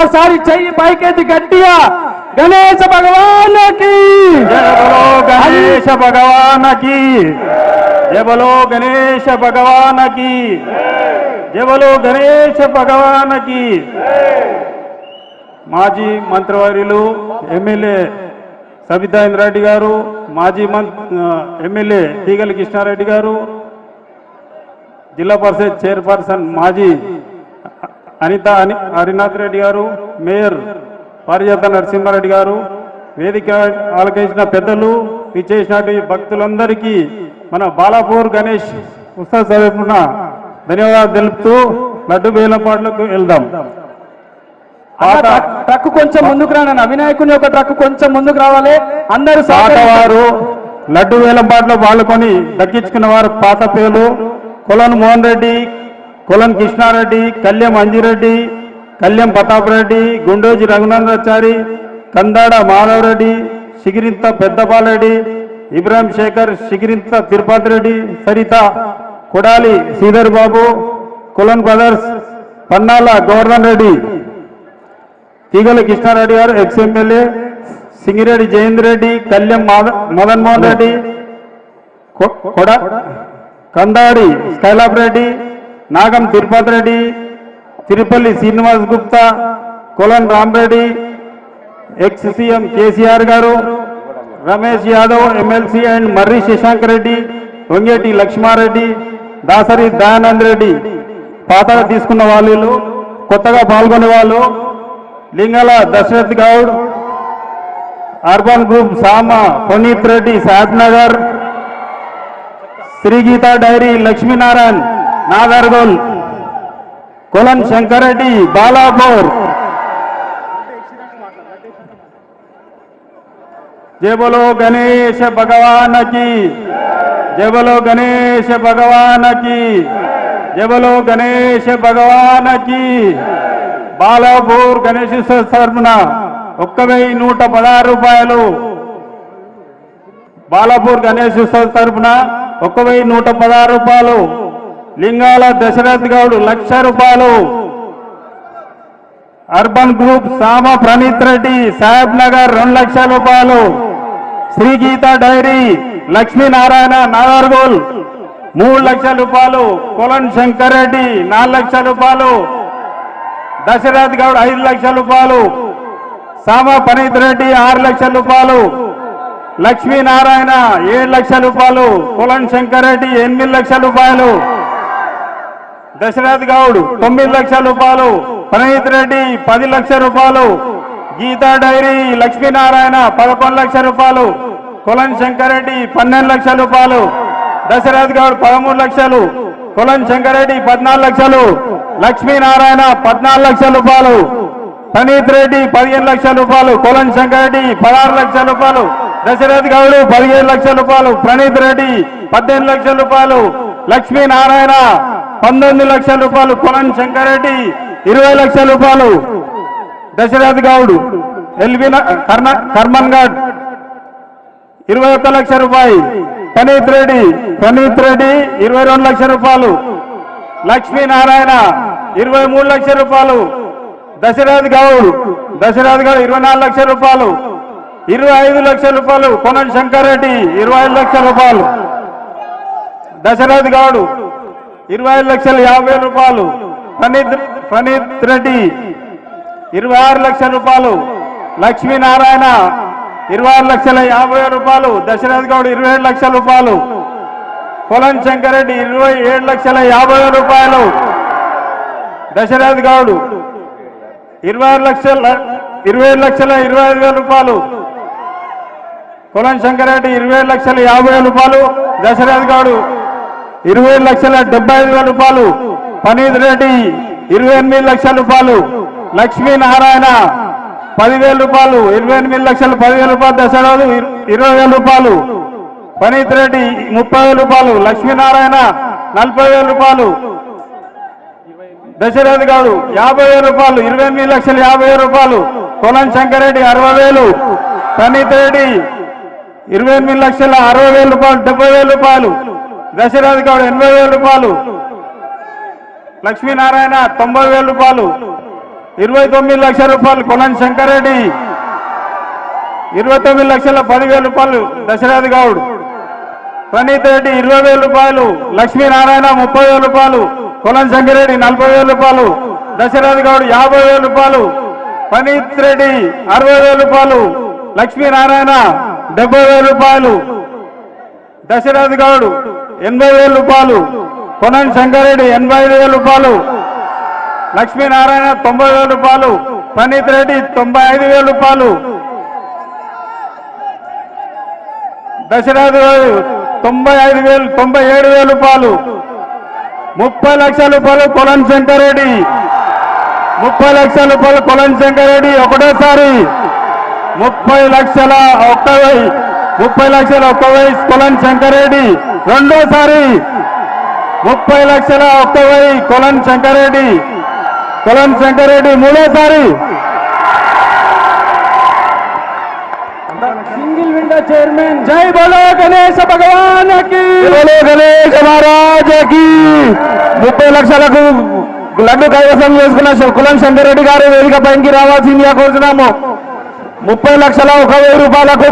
ఒకసారి చెయ్యి పైకెత్తి గట్టిగా. గణేశ భగవానకి. జయ గణేశ భగవానకి. జబలో బలో గణేశ భగవానకి. జబలో బలో గణేశ భగవానకి. మాజీ మంత్రివర్యులు ఎమ్మెల్యే సబితా ఇంద్రారెడ్డి గారు మాజీ ఎమ్మెల్యే తీగల కృష్ణారెడ్డి గారు జిల్లా పరిషత్ చైర్పర్సన్ మాజీ అనిత అని హరినాథ్ రెడ్డి గారు మేయర్ పారిజాత నరసింహారెడ్డి గారు వేదిక ఆలకించిన పెద్దలు ఇచ్చేసినటువంటి భక్తులందరికీ మన బాలాపూర్ గణేష్ ఉత్సవ తరపున ధన్యవాదాలు తెలుపుతూ లడ్డు వేలంపాట్లకు వెళ్దాం. ట్రక్ కొంచెం ముందుకు రానన్న వినాయకుని యొక్క ట్రక్ కొంచెం ముందుకు రావాలి. అందరూ. పాతవారు లడ్డు వేలంపాట్లో పాల్గొని దక్కించుకున్న వారు పాత పేర్లు కొలన్ మోహన్ రెడ్డి కులం Krishna Reddy Kalyam Anji Reddy Kalyam Pratap Reddy Gundoji Raghunandachari Kandada Madhava Reddy Sigirintha Peddapala Reddy Ibrahim Shekhar Sigirintha Tirupati Reddy Saritha Kodali Sridhar Babu Kolan brothers Pannala Govardhan Reddy Teegala Krishna Reddy garu ex MLA Singireddy Jayendra Reddy Kalyam Mada- Madan Mohan Reddy కొడ Kandadi Skylab Reddy Nagam Tirupati Reddy Tirupalli Srinivas Gupta Kolan Rama Reddy ex CM KCR garu Ramesh Yadav MLC and Marri Shashank Reddy Vangeti Laxma Reddy Dasari Dayanand Reddy పాతగా తీసుకున్న వాళ్ళు కొత్తగా పాల్గొనే వాళ్ళు Lingala Dasharath Goud urban group Sama Puneeth Reddy Shadnagar Sri Geetha dairy Lakshminarayan. Nagargol Kolan Shankar Reddy Balapur. జయ బలో గణేశ భగవానకి జయ బలో గణేశ భగవానకి జయ బలో గణేశ భగవానకి. బాలాపూర్ గణేశ తరఫున ఒక్క వెయ్యి నూట పదహారు రూపాయలు. బాలాపూర్ గణేష్ తరఫున ఒక్క వెయ్యి నూట పదహారు రూపాయలు. లింగాల దశరథ్ గౌడ్ లక్ష రూపాయలు. అర్బన్ గ్రూప్ సామ ప్రణీత్ రెడ్డి సాహెబ్ నగర్ రెండు లక్షల రూపాయలు. శ్రీ గీత డైరీ లక్ష్మీనారాయణ నాగర్గోల్ మూడు లక్షల రూపాయలు. కొలన్ శంకర్ రెడ్డి నాలుగు లక్షల రూపాయలు. దశరథ్ గౌడ్ ఐదు లక్షల రూపాయలు. సామ పనీత్ రెడ్డి ఆరు లక్షల రూపాయలు. లక్ష్మీనారాయణ ఏడు లక్షల రూపాయలు. కులన్ శంకర్ రెడ్డి ఎనిమిది లక్షల రూపాయలు. దశరథ్ గౌడ్ తొమ్మిది లక్షల రూపాయలు ప్రణీత్ రెడ్డి పది లక్షల రూపాయలు గీతా డైరీ లక్ష్మీనారాయణ పదకొండు లక్షల రూపాయలు కులన్ శంకరెడ్డి పన్నెండు లక్షల రూపాయలు దశరథ్ గౌడ్ పదమూడు లక్షలు కులన్ శంకరెడ్డి పద్నాలుగు లక్షలు లక్ష్మీనారాయణ పద్నాలుగు లక్షల రూపాయలు ప్రణీత్ రెడ్డి పదిహేను లక్షల రూపాయలు కులన్ శంకరెడ్డి పదహారు లక్షల రూపాయలు దశరథ్ గౌడ్ పదిహేను లక్షల రూపాయలు ప్రణీత్ రెడ్డి పద్దెనిమిది లక్షల రూపాయలు లక్ష్మీనారాయణ పంతొమ్మిది లక్షల రూపాయలు కులన్ శంకరెడ్డి ఇరవై లక్షల రూపాయలు దశరథ్ గౌడ్ ఎల్వి కర్మన్ గడ్ ఇరవై ఒక్క లక్ష రూపాయి ప్రణీత్ రెడ్డి ప్రణీత్ రెడ్డి ఇరవై రెండు లక్షల రూపాయలు లక్ష్మీనారాయణ ఇరవై మూడు లక్షల రూపాయలు దశరథ్ గౌడ్ దశరథ్ గౌడ్ ఇరవై నాలుగు లక్షల రూపాయలు ఇరవై ఐదు లక్షల రూపాయలు కొనన్ శంకర్ రెడ్డి ఇరవై ఐదు లక్షల రూపాయలు దశరథ్ గౌడ్ ఇరవై ఐదు లక్షల యాభై రూపాయలు. ప్రణీత్ ప్రణీత్ రెడ్డి ఇరవై ఆరు లక్షల రూపాయలు. లక్ష్మీనారాయణ ఇరవై ఆరు లక్షల యాభై రూపాయలు. దశరథ్ గౌడ్ ఇరవై ఏడు లక్షల రూపాయలు. కొలన్ శంకరెడ్డి ఇరవై ఏడు లక్షల యాభై రూపాయలు. దశరథ్ గౌడ్ ఇరవై ఆరు లక్షల ఇరవై ఏడు లక్షల ఇరవై ఐదు వేల రూపాయలు. పొలం శంకరెడ్డి ఇరవై లక్షల యాభై వేల రూపాయలు. దశరథ్ గౌడ్ ఇరవై లక్షల డెబ్బై ఐదు వేల రూపాయలు. పనీత్ రెడ్డి ఇరవై ఎనిమిది లక్షల రూపాయలు. లక్ష్మీనారాయణ పదివేల రూపాయలు. ఇరవై ఎనిమిది లక్షలు పదివేల రూపాయలు. దశరథు ఇరవై వేల రూపాయలు. పనీత్ రెడ్డి ముప్పై వేల రూపాయలు. లక్ష్మీనారాయణ నలభై వేల రూపాయలు. దశరథ్ గారు యాభై వేల రూపాయలు. ఇరవై ఎనిమిది లక్షల యాభై వేల రూపాయలు. కొలం శంకరెడ్డి అరవై వేలు. పనీత్ రెడ్డి ఇరవై ఎనిమిది లక్షల అరవై వేల రూపాయలు డెబ్బై వేల రూపాయలు. దశరథ్ గౌడ్ ఎనభై వేల రూపాయలు. లక్ష్మీనారాయణ తొంభై వేల రూపాయలు. ఇరవై తొమ్మిది లక్షల రూపాయలు కొలన్ శంకరెడ్డి ఇరవై తొమ్మిది లక్షల పదివేల రూపాయలు దశరథ్ గౌడ్. ప్రణీత్ రెడ్డి ఇరవై వేల రూపాయలు. లక్ష్మీనారాయణ ముప్పై వేల రూపాయలు. కొలన్ శంకరెడ్డి నలభై వేల రూపాయలు. దశరథ్ గౌడ్ యాభై వేల రూపాయలు. ప్రణీత్ రెడ్డి అరవై వేల రూపాయలు. లక్ష్మీనారాయణ డెబ్బై వేల రూపాయలు. దశరథ్ గౌడ్ ఎనభై వేల రూపాయలు. కొనన్ శంకరెడ్డి ఎనభై ఐదు వేల రూపాయలు. లక్ష్మీనారాయణ తొంభై వేల రూపాయలు. ప్రణీత్ రెడ్డి తొంభై ఐదు వేల రూపాయలు. దశరథ తొంభై ఐదు వేలు తొంభై ఏడు వేల రూపాయలు. ముప్పై లక్షల రూపాయలు కొలన్ శంకరెడ్డి. ముప్పై లక్షల రూపాయలు కొలన్ శంకరెడ్డి ఒకటోసారి. ముప్పై లక్షల ఒక్క ముప్పై లక్షల ఒక్క వెయ్యి కొలన్ శంకరెడ్డి. రెండోసారి ముప్పై లక్షల ఒక్క వెయ్యి కొలన్ శంకరెడ్డి. కొలన్ శంకరెడ్డి మూడోసారి. Single window chairman. జై బోలో గణేశ భగవానకి. బోలో గణేష్ మహారాజకి. ముప్పై లక్షలకు లడ్డు కైవసం చేసుకున్న కులం శంకరెడ్డి గారు వేదిక పైకి రావాల్సిందిగా కోరుతున్నాము ముప్పై లక్షల ఒక వెయ్యి రూపాయలకు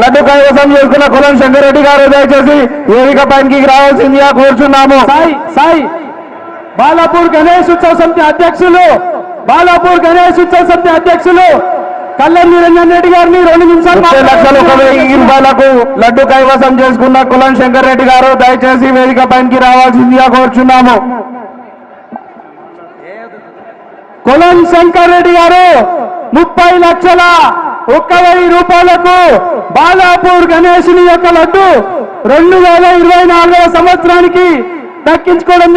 లడ్డు కైవసం చేసుకున్న కులం శంకరెడ్డి గారు దయచేసి వేదిక పైకి రావాల్సిందిగా కోరుచున్నాము. సాయి సాయి. బాలాపూర్ గణేష్ ఉత్సవ సమితి అధ్యక్షులు బాలాపూర్ గణేష్ ఉత్సవ సమితి అధ్యక్షులు కళ్యాణ్ నిరంజన్ రెడ్డి గారిని రెండు నిమిషాలు లక్షల ఒక వెయ్యి రూపాయలకు లడ్డు కైవసం చేసుకున్న కులం శంకరెడ్డి గారు దయచేసి వేదిక పైకి రావాల్సిందిగా కోరుచున్నాము. కొలం శంకర్ రెడ్డి గారు ముప్పై లక్షల ఒక్క వెయ్యి రూపాయలకు బాలాపూర్ గణేశుని యొక్క లడ్డు రెండు వేల ఇరవై నాలుగవ సంవత్సరానికి దక్కించుకోవడం